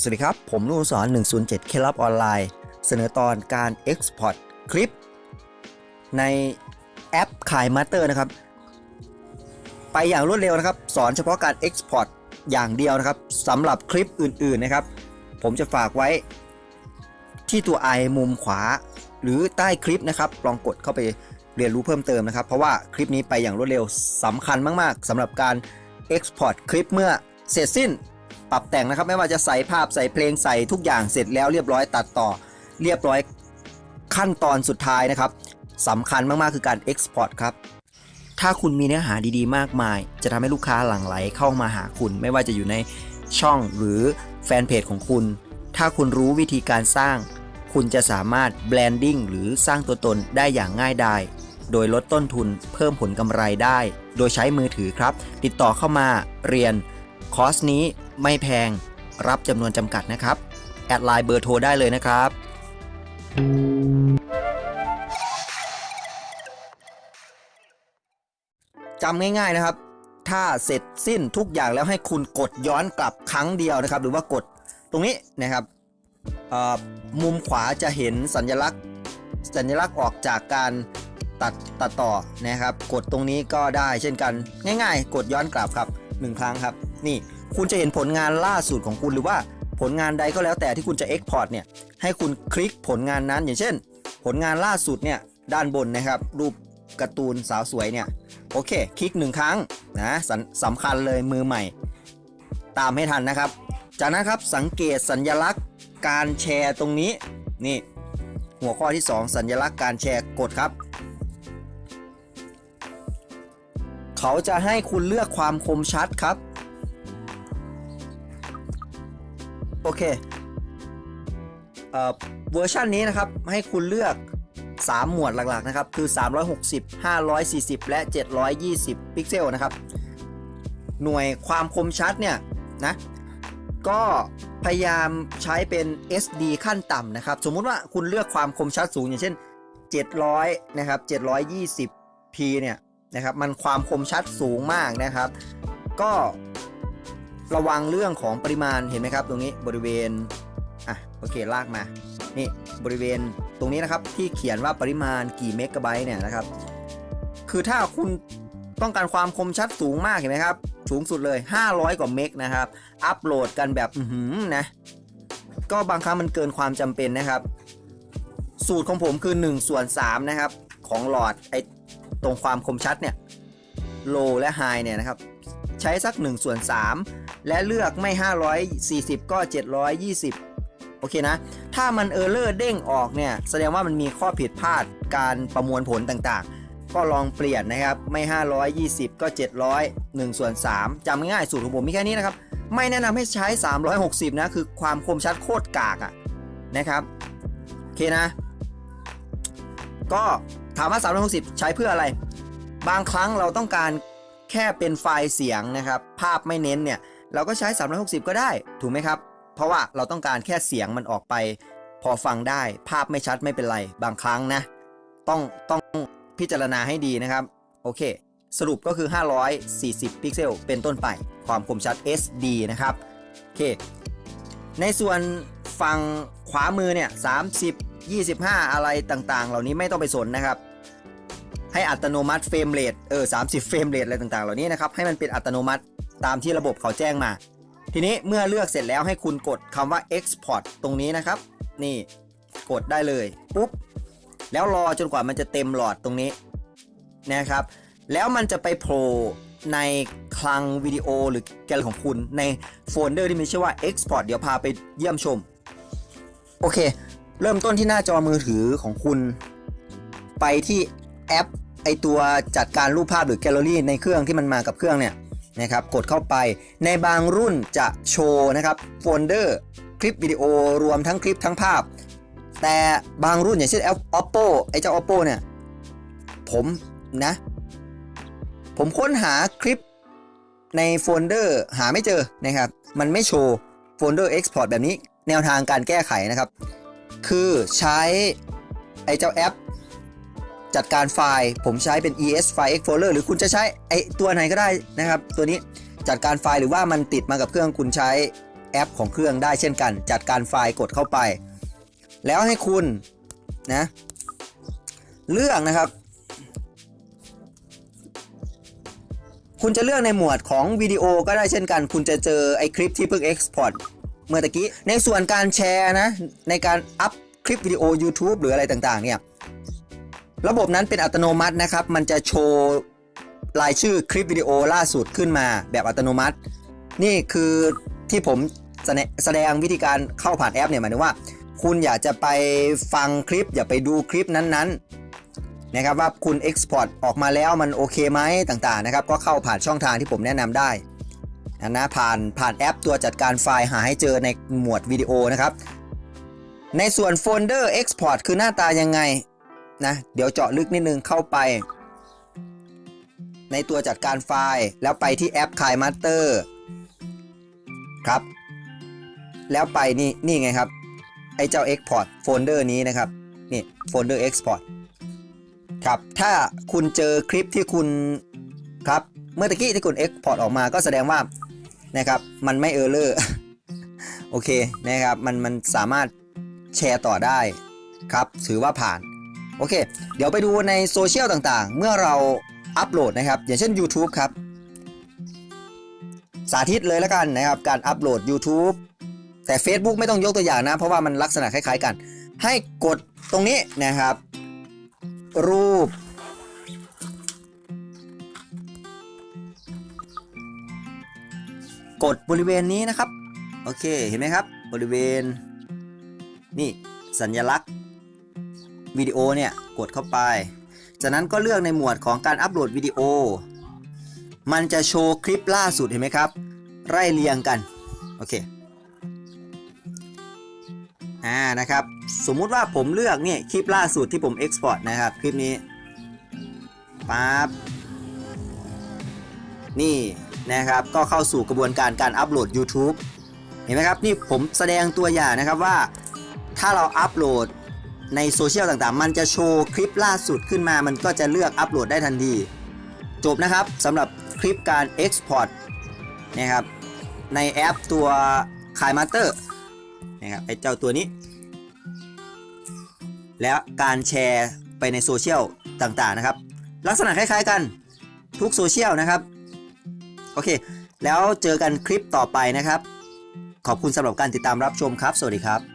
สวัสดีครับ ผมนุ่นสอน 107 เคล็ดลับออนไลน์ เสนอตอนการ Export คลิป ในแอปขายมาสเตอร์นะครับ ไปอย่างรวดเร็วนะครับ สอนเฉพาะการ Export อย่างเดียวนะครับสำหรับคลิปอื่น ๆนะครับ ผมจะฝากไว้ที่ตัวไอมุมขวา หรือใต้คลิปนะครับ ลองกดเข้าไปเรียนรู้เพิ่มเติมนะครับ เพราะว่าคลิปนี้ไปอย่างรวดเร็วสำคัญมาก ๆสำหรับการ Export คลิปเมื่อเสร็จสิ้น ปรับแต่งนะครับ ไม่ว่าจะใส่ภาพใส่เพลงใส่ทุกอย่างเสร็จแล้วเรียบร้อยตัดต่อ เรียบร้อยขั้นตอนสุดท้ายนะครับสำคัญมากๆคือการ Export ครับถ้าคุณมีเนื้อหาดีๆ มากมาย จะทำให้ลูกค้าหลั่งไหลเข้ามาหาคุณ ไม่ว่าจะอยู่ในช่องหรือแฟนเพจของคุณ ถ้าคุณรู้วิธีการสร้าง คุณจะสามารถแบรนดิ้งหรือสร้างตัวตนได้อย่างง่ายดายโดยลดต้นทุนเพิ่มผลกำไรได้ โดยใช้มือถือครับ ติดต่อเข้ามาเรียน คอร์สนี้ไม่แพงรับจำนวนจำกัดนะครับ แอดไลน์เบอร์โทรได้เลยนะครับ จำง่ายๆนะครับ ถ้าเสร็จสิ้นทุกอย่างแล้วให้คุณกดย้อนกลับครั้งเดียวนะครับ หรือว่ากดตรงนี้นะครับมุมขวาจะเห็นสัญลักษณ์ สัญลักษณ์ออกจากการตัดตัดต่อนะครับ กดตรงนี้ก็ได้เช่นกันง่าย ๆ กดย้อนกลับครับหนึ่งครั้งครับ นี่คุณจะเห็นผลงานล่าสุดของคุณหรือว่าผลงานใดก็แล้วแต่ที่คุณจะ Export เนี่ยให้คุณคลิกผลงานนั้นอย่างเช่น ผลงานล่าสุดเนี่ยด้านบนนะครับ รูปการ์ตูนสาวสวยเนี่ยโอเค คลิกหนึ่งครั้งนะสำสำคัญเลยมือใหม่ ตามให้ทันนะครับ จากนั้นครับสังเกตสัญลักษณ์การแชร์ตรงนี้นี่หัวข้อที่ 2 สัญลักษณ์การแชร์กดครับ เขาจะให้คุณเลือกความคมชัดครับ โอเคเอ่อเวอร์ชันนี้นะครับให้คุณเลือก 3 หมวดหลักๆนะครับคือ 360 540 และ 720 พิกเซลนะครับ หน่วยความคมชัดเนี่ยนะก็พยายามใช้เป็น SD ขั้นต่ำนะครับ สมมุติว่าคุณเลือกความคมชัดสูงอย่างเช่น 700 นะครับ 720p เนี่ยนะครับ มันความคมชัดสูงมากนะครับ ก็ ระวังเรื่องของปริมาณเห็นไหมครับ ตรงนี้บริเวณอะโอเคลากมา นี่บริเวณตรงนี้นะครับที่เขียนว่าปริมาณกี่เมกะไบต์เนี่ยนะครับ คือถ้าคุณต้องการความคมชัดสูงมากเห็นไหมครับ สูงสุดเลย 500 กว่าเมกนะครับ อัปโหลดกันแบบอือหือนะก็บางครั้งมันเกินความจำเป็นนะครับ สูตรของผมคือ1ส่วน3นะครับ ของหลอดไอตรงความคมชัดเนี่ยโลและไฮเนี่ยนะครับ ใช้สัก1ส่วน3 และเลือกไม่ 540 ก็ 720 โอเคนะ ถ้ามันเออร์เลอร์เด้งออกเนี่ย แสดงว่ามันมีข้อผิดพลาดการประมวลผลต่างๆ ก็ลองเปลี่ยนนะครับ ไม่ 520 ก็ 700 1ส่วน3จำง่ายๆสูตรของผมมีแค่นี้นะครับ ไม่แนะนำให้ใช้ 360 นะ คือความคมชัดโคตรกากอะนะครับ โอเคนะ ก็ถามว่า 360 ใช้เพื่ออะไร บางครั้งเราต้องการ แค่เป็นไฟล์เสียงนะครับ ภาพไม่เน้นเนี่ย เราก็ใช้ 360 ก็ได้ ถูกไหมครับ เพราะว่าเราต้องการแค่เสียงมันออกไป พอฟังได้ ภาพไม่ชัดไม่เป็นไร บางครั้งนะ ต้องต้องพิจารณาให้ดีนะครับ โอเค สรุปก็คือ 540 พิกเซล เป็นต้นไป ความคมชัด SD นะครับ โอเค ในส่วนฝั่งขวามือเนี่ย 30 25 อะไรต่างๆ เหล่านี้ไม่ต้องไปสนนะครับ ให้อัตโนมัติเฟรมเรทเออ30เฟรมเรทอะไรต่างๆ เหล่านี้นะครับ ให้มันเป็นอัตโนมัติตามที่ระบบเขาแจ้งมา ทีนี้เมื่อเลือกเสร็จแล้วให้คุณกดคำว่า export ตรงนี้นะครับ นี่กดได้เลยปุ๊บแล้วรอจนกว่ามันจะเต็มหลอดตรงนี้นะครับ แล้วมันจะไปโผล่ในคลังวิดีโอหรือแกลของคุณในโฟลเดอร์ที่มีชื่อว่า export เดี๋ยวพาไปเยี่ยมชม โอเค เริ่มต้นที่หน้าจอมือถือของคุณ ไปที่แอป ไอตัวจัดการรูปภาพหรือแกลเลอรี่ในเครื่องที่มันมากับเครื่องเนี่ยนะครับกดเข้าไปในบางรุ่นจะโชว์นะครับโฟลเดอร์คลิปวิดีโอรวมทั้งคลิปทั้งภาพ แต่บางรุ่นอย่างเช่น Oppo ไอเจ้า Oppo เนี่ยผมนะ ผมค้นหาคลิปในโฟลเดอร์หาไม่เจอนะครับ มันไม่โชว์โฟลเดอร์ Export แบบนี้แนวทางการแก้ไขนะครับ คือใช้ไอเจ้าแอป จัดการไฟล์ผมใช้เป็น ES File Explorer หรือคุณจะใช้ไอตัวไหนก็ได้นะครับ ตัวนี้จัดการไฟล์หรือว่ามันติดมากับเครื่องคุณใช้แอปของเครื่องได้เช่นกัน จัดการไฟล์กดเข้าไป แล้วให้คุณนะเลือกนะครับ คุณจะเลือกในหมวดของวิดีโอก็ได้เช่นกัน คุณจะเจอไอคลิปที่เพิ่ง Export เมื่อตะกี้ ในส่วนการแชร์นะในการอัพคลิปวิดีโอ YouTube หรืออะไรต่างๆเนี่ย ระบบนั้นเป็นอัตโนมัตินะครับ มันจะโชว์รายชื่อคลิปวิดีโอล่าสุดขึ้นมาแบบอัตโนมัติ นี่คือที่ผมแสดงวิธีการเข้าผ่านแอปเนี่ยหมายถึงว่า คุณอยากจะไปฟังคลิป อย่าไปดูคลิปนั้นๆนะครับว่าคุณ Export ออกมาแล้วมันโอเคไหมต่างๆนะครับก็เข้าผ่านช่องทางที่ผมแนะนำได้นะนะผ่านผ่านแอปตัวจัดการไฟล์หาให้เจอในหมวดวิดีโอนะครับ ในส่วนโฟลเดอร์ Export คือหน้าตายังไง นะเดี๋ยวเจาะลึกนิดนึงเข้าไป ในตัวจัดการไฟล์แล้วไปที่แอป KiMaster ครับ แล้วไปนี่นี่ไงครับ ไอเจ้า Export โฟลเดอร์นี้นะครับ นี่โฟลเดอร์ Export ครับ ถ้าคุณเจอคลิปที่คุณครับ เมื่อตะกี้ที่คุณ Export ออกมาก็แสดงว่านะครับ มันไม่เออร์เลอร์โอเคนะครับ มันมันสามารถแชร์ต่อได้ครับ ถือว่าผ่าน โอเค เดี๋ยวไปดูในโซเชียลต่างๆ เมื่อเราอัปโหลดนะครับ อย่างเช่น YouTube ครับ สาธิตเลยแล้วกันนะครับ การอัปโหลด YouTube แต่ Facebook ไม่ต้องยกตัวอย่างนะ เพราะว่ามันลักษณะคล้ายๆกัน ให้กดตรงนี้นะครับ รูป กดบริเวณนี้นะครับ โอเค เห็นไหมครับ บริเวณ นี่สัญลักษณ์ วิดีโอเนี่ยกดเข้าไป จากนั้นก็เลือกในหมวดของการอัปโหลดวิดีโอ มันจะโชว์คลิปล่าสุดเห็นไหมครับ ไล่เรียงกัน โอเค อ่านะครับ สมมุติว่าผมเลือกเนี่ยคลิปล่าสุดที่ผม Export นะครับ คลิปนี้ปั๊บนี่นะครับ ก็เข้าสู่กระบวนการการอัปโหลด YouTube เห็นไหมครับ นี่ผมแสดงตัวอย่างนะครับว่า ถ้าเราอัปโหลด ในโซเชียลต่างๆ มันจะโชว์คลิปล่าสุดขึ้นมา มันก็จะเลือกอัปโหลดได้ทันที จบนะครับสำหรับคลิปการ Export นะครับในแอปตัว KiMaster นะครับไอเจ้าตัวนี้ แล้วการแชร์ไปในโซเชียลต่างๆนะครับ ลักษณะคล้ายๆกันทุกโซเชียลนะครับ โอเค แล้วเจอกันคลิปต่อไปนะครับ ขอบคุณสำหรับการติดตามรับชมครับ สวัสดีครับ